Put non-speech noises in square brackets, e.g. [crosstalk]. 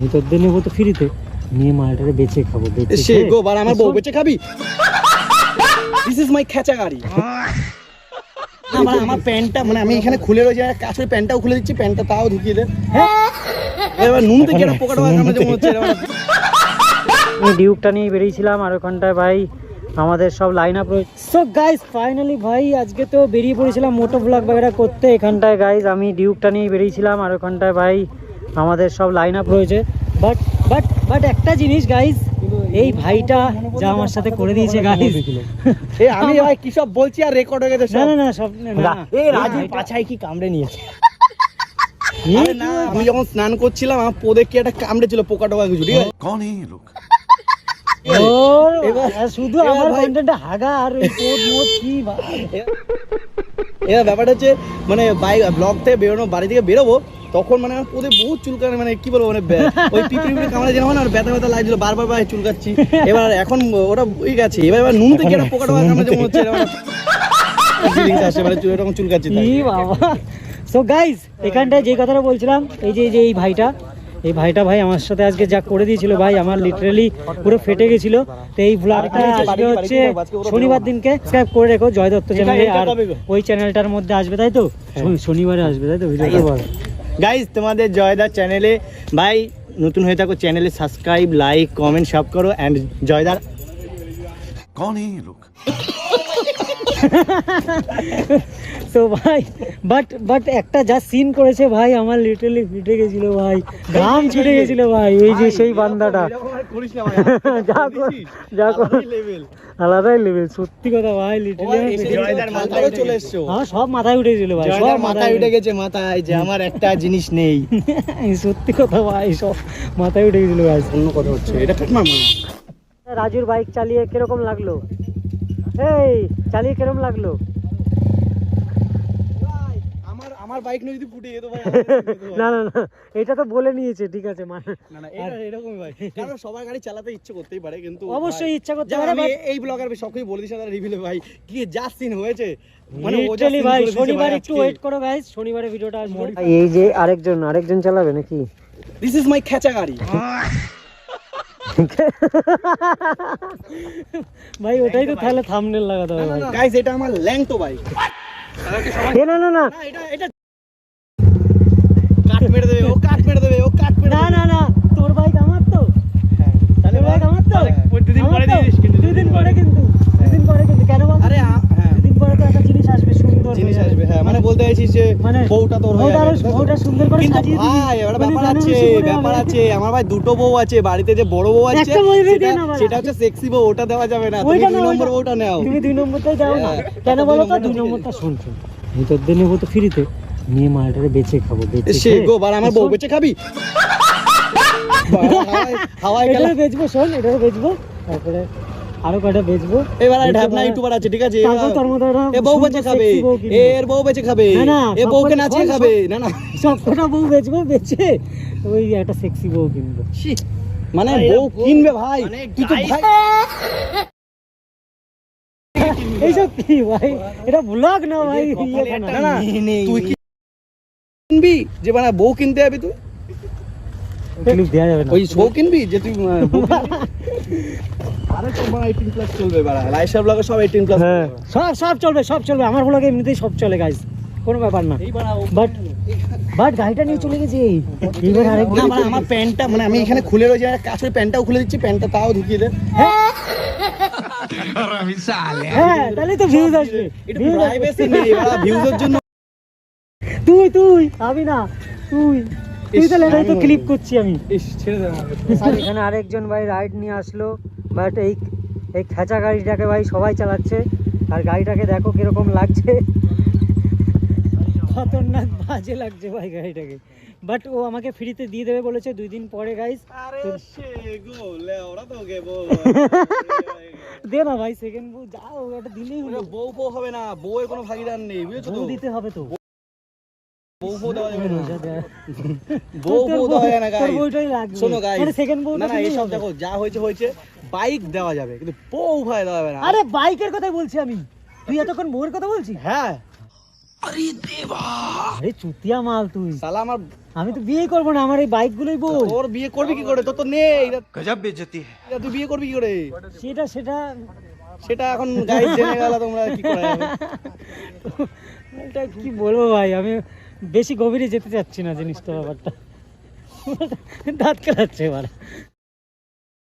ভিতর নেব তো ফ্রিতে। নিয়ে মালটারে বেচে খাব বেচে সে গো বার আমার বউ বেঁচে খাবি? দিস ইজ মাই খেচা গাড়ি। আমার আমার প্যান্টটা মানে আমি এখানে খুলে রয়েছে কাছে প্যান্টটাও খুলে দিচ্ছি প্যান্টটা তাও ঢুকিয়ে দে। হ্যাঁ? এবার নুন থেকে একটা পোকা টোকা কামড়ে যেমন হচ্ছে আমি ডিউকটা নিয়ে বেরিয়েছিলাম আর ওখানটায় ভাই আমাদের সব লাইন আপ রয়েছে সো গাইস ফাইনালি ভাই আজকে তো বেরিয়ে পড়েছিলাম মোটো ব্লগ বাগেরা করতে। এখানটায় গাইস আমি ডিউকটা নিয়ে বেরিয়েছিলাম আর ওখানটায় ভাই আমাদের সব লাইন আপ রয়েছে। বাট বাট বাট একটা জিনিস গাইজ এই ভাইটা যা আমার সাথে করে দিয়েছে গাইজ [laughs] এই আমি ভাই কি সব বলছি আর রেকর্ড হয়ে গেছে না না না সব না এই রাজু পাছায় কি কামড়ে নিয়েছে? আমি যখন স্নান করছিলাম আমার পোদে কি একটা কামড়ে ছিল পোকা টোকা কিছু ঠিক আছে? কোন এই লোক? শুধু আমার হাগা আর ব্যাপারটা হচ্ছে মানে বাইক ব্লক থেকে বেরোনো বাড়ি থেকে বেরোবো তখন মানে আমার পোদে বহুত চুলকানে মানে কি বলব মানে ওই পিঁপড়ি কামড়ে যেন হয় না আর ব্যথা ব্যথা লাগছিল বারবার বারবার চুলকাচ্ছি। এবার এখন ওটা ওই গেছে। এবার এবার নুন থেকে একটা পোকা টোকা কামড়ে যেমন হচ্ছে আসে মানে চুল এরকম চুলকাচ্ছি বাবা। সো গাইস এখানটায় যে কথাটা বলছিলাম এই যে এই যে এই ভাইটা এই ভাইটা ভাই আমার সাথে আজকে যা করে দিয়েছিল ভাই আমার লিটারালি পুরো ফেটে গেছিল। তো এই ব্লগটা আসবে হচ্ছে শনিবার দিনকে সাবস্ক্রাইব করে রেখো জয় দত্ত চ্যানেলে আর ওই চ্যানেলটার মধ্যে আসবে তাই তো? শনিবারে আসবে তাই তো? ভিডিওটা বল। গাইজ তোমাদের জয়দা চ্যানেলে ভাই নতুন হয়ে থাকো চ্যানেলে সাবস্ক্রাইব লাইক কমেন্ট সব করো অ্যান্ড জয়দার কন লোক তো ভাই বাট বাট একটা যা সিন করেছে ভাই আমার লিটারালি ফিটে গেছিল ভাই। ঘাম ছুটে গেছিল ভাই ওই যে সেই বান্দাটা। [laughs] যা যা আলাদাই লেভেল সত্যি কথা ভাই লিটারালি চলে এসছো। হ্যাঁ সব মাথায় উঠেছিল ভাই সব মাথায় উঠে গেছে মাথায় যে আমার একটা জিনিস নেই। সত্যি কথা ভাই সব মাথায় উঠে গেছিল ভাই। অন্য কথা হচ্ছে এটা কাটমা রাজুর বাইক চালিয়ে কীরকম লাগল? এই চালিয়ে কীরকম লাগল? আমার বাইক নিয়ে যদি ফুটে যেত [laughs] ভাই না না না এটা তো বলে নিয়েছে ঠিক আছে মানে না না এটা এরকমই ভাই। [laughs] কারণ সবার গাড়ি চালাতে ইচ্ছে করতেই পারে কিন্তু অবশ্যই ইচ্ছা করতে পারে আমি এই ব্লগার সবকিছু বলে তারা রিভিলে ভাই কি যা সিন হয়েছে। মানে লিটারালি ভাই শনিবার একটু ওয়েট করো গাইস শনিবারে ভিডিওটা আসবে এই যে আরেকজন আরেকজন চালাবে নাকি? দিস ইজ মাই খেচা গাড়ি। ভাই ওটাই তো তাহলে থাম্বনেল লাগাতে হবে গাইস এটা আমার ল্যাংটো বাইক না না। না এটা এটা মেরে দেবে ও কাট মেরে দেবে ও কাট মেরে না না না তোর বাইক আমার তো। তাহলে বাইক আমার তো। দুদিন পরে? দিস কিন্তু দুদিন পরে কিন্তু দুদিন পরে কিন্তু। কেন বল? আরে হ্যাঁ। দুদিন পরে তো একটা জিনিস আসবে সুন্দর জিনিস আসবে হ্যাঁ মানে বলতে চাইছিস যে মানে বউটা তোর হয়ে যাবে। বউটা সুন্দর করে সাজিয়ে দিবি। ভাই এবার মানে ব্যাপার আছে ব্যাপার আছে আমার ভাই দুটো বউ আছে বাড়িতে যে বড় বউ আছে একটা বউ দিয়ে সেটা- হচ্ছে সেক্সি বউ ওটা দেওয়া যাবে না। তুমি দুই নম্বর বউটা নাও। তুমি দুই নম্বরটাই দাও না। হ্যাঁ, কেন বলো তো? দুই নম্বরটা শুন শুন। ভিতর দিয়ে নেব তো ফ্রিতে নিয়ে মালটারে বেচে খাব বেচে সে গো বার আমার বউ বেঁচে খাবি? হাওয়ায়- হাওয়ায় গেল বেচবো শোন এটাও বেচবো। তারপরে আরও কয়টা বেচবো? এবার আর ইউটিউবার আছে ঠিক আছে? তারপর তোর মতো এ বউ বেঁচে খাবে। এর বউ বেঁচে খাবে। না, না, এ বউকে খাবে। না না। সব কটা বউ বেচবো বেচে ওই একটা সেক্সি বউ কিনবো। মানে বউ কিনবে ভাই। তুই তো ভাই এইসব কি ভাই? এটা ব্লগ না ভাই? ইয়ে না। না না তুই কি কিনবি? যে মানে বউ কিনতে যাবি তুই? ক্লিপ দেওয়া যাবে না। ওই বউ কিনবি? যে তুই আহ, বউ কিনবি? [laughs] আরে তোমার 18 প্লাস চলবে বাড়া। লাইসার ব্লগে সব 18 প্লাস হ্যাঁ। সব সব চলবে সব চলবে। আমার ব্লগে এমনিতেই সব চলে গাইজ কোনো ব্যাপার না। এই বাড়া ও- বাট বাট গাড়িটা নিয়ে চলে গেছে। এইবার আরেক না মানে আমার প্যান্টটা মানে আমি এখানে খুলে রয়েছে। কাছে প্যান্টটাও খুলে দিচ্ছি প্যান্টটা তাও ঢুকিয়ে দে। হ্যাঁ। [laughs] তাহলে তো ভিউজ আসবে। এটা আসবে। প্রাইভেসি নেই ভিউজের জন্য তুই তুই আমি না তুই তুই এটাই তো ক্লিপ করছি আমি। ইস ছেড়ে দে এখানে আরেকজন ভাই রাইড নিয়ে আসলো। বাট এই এই খেঁচা গাড়িটাকে ভাই সবাই চালাচ্ছে। আর গাড়িটাকে দেখো কীরকম লাগছে। খতরনাক বাজে লাগছে ভাই গাড়িটাকে। বাট ও আমাকে ফ্রিতে দিয়ে দেবে বলেছে দুই দিন পরে গাইস তো [laughs] দে না ভাই সেকেন্ড বউ যাও একটা দিলেই বউ বউ হবে না বউয়ের কোনো ভাগিদার নেই বুঝেছ তো? দিতে হবে তো। আমি। তো বিয়ে করব না আমার এই বাইক গুলোই বউ। তোর বিয়ে করবি কি করে? তোর তো নেই। গজব বেজতি তুই বিয়ে করবি কি করে? সেটা সেটা সেটা এখন গাড়ি জেনে গেল তোমরা কি করে। [laughs] এটা কি বলব ভাই? আমি বেশি গভীরে যেতে চাচ্ছি না জিনিসটা ব্যাপারটা। দাঁত কেলাচ্ছে এবার।